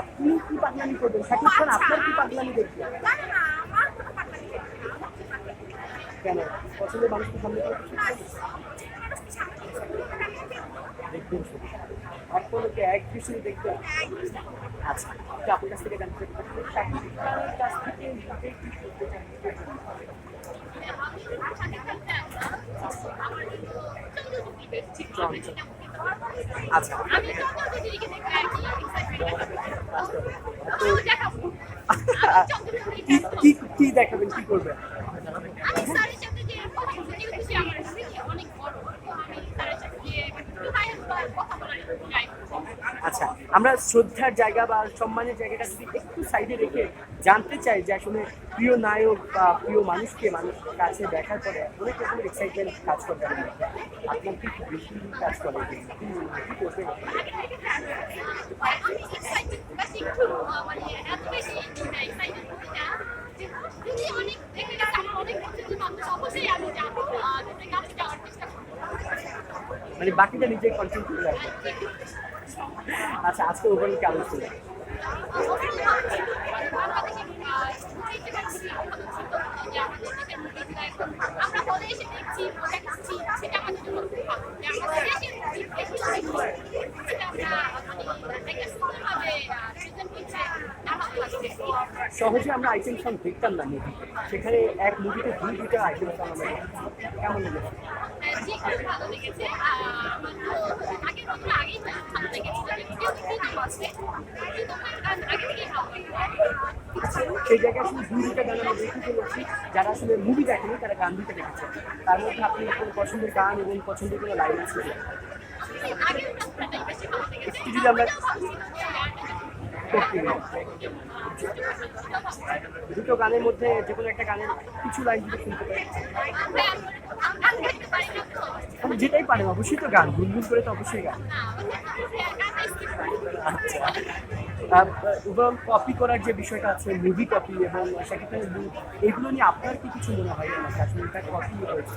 আপনি কি পাগলামি করবেন? শাকিব খান আপনার কি পাগলামি দেখবেন কোনো পছন্দের মানুষকে সামনে। দেখবেন শুধু এক এক দেখবেন আচ্ছা তো আপনার কাছ থেকে জানতে শাকিব খানের কাছ থেকে আচ্ছা আমি চন্দ্রদিদিকে দেখতে আর কি excitement আছে। দেখাবো। আমি চন্দ্রদিদিকে কি কি কি দেখাবেন কি করবেন আমি স্যারের সাথে যে কথা বলছি, যেহেতু সে আমার থেকে অনেক বড়, তো আমি স্যারের সাথে গিয়ে একটু হাই কথা বলার একটু try করব। আচ্ছা আমরা শ্রদ্ধার জায়গা বা সম্মানের জায়গাটা যদি একটু সাইডে রেখে জানতে চাই যে আসলে প্রিয় নায়ক বা প্রিয় মানুষকে মানুষের কাছে দেখার পরে অনেক রকমের এক্সাইটমেন্ট কাজ করবে। আপনার আপনার কি বেশি কাজ করে কি কি করবে আমি excited, but একটু, আহ, মানে এত বেশি excited হতে না। যে যদি অনেক দেখে গেছে আমার অনেক পছন্দের মানুষ, অবশ্যই আমি যাব। আহ, তাদের কাছে যাওয়ার চেষ্টা করব। মানে বাকিটা নিজে কন্ট্রোল করে রাখবে। আচ্ছা আজকে ওভারঅল কেমন ছিল? সহজে আমরা আইটেম সং দেখতাম না মুভি সেখানে এক মুভিতে দুই দুইটা আইটেম সং আমরা কেমন লেগেছে? সেই জায়গায় আসলে দুই আমরা দেখতে পেয়েছি যারা আসলে মুভি দেখেনি তারা গান দিতে দেখেছে। তার মধ্যে আপনি কোনো পছন্দের গান এবং পছন্দের কোনো লাইন আছে একটু যদি আমরা দুটো গানের মধ্যে যে কোনো একটা গানের কিছু লাইন যদি শুনতে আপনি যেটাই পারেন অবশ্যই তো গান। গুনগুন করে তো অবশ্যই গান। আচ্ছা। ওভারঅল কপি করার যে বিষয়টা আছে মুভি কপি এবং শাকিব খানের মুভ এগুলো নিয়ে আপনার কি কিছু মনে হয়? আসলে এটা কপি হয়েছে।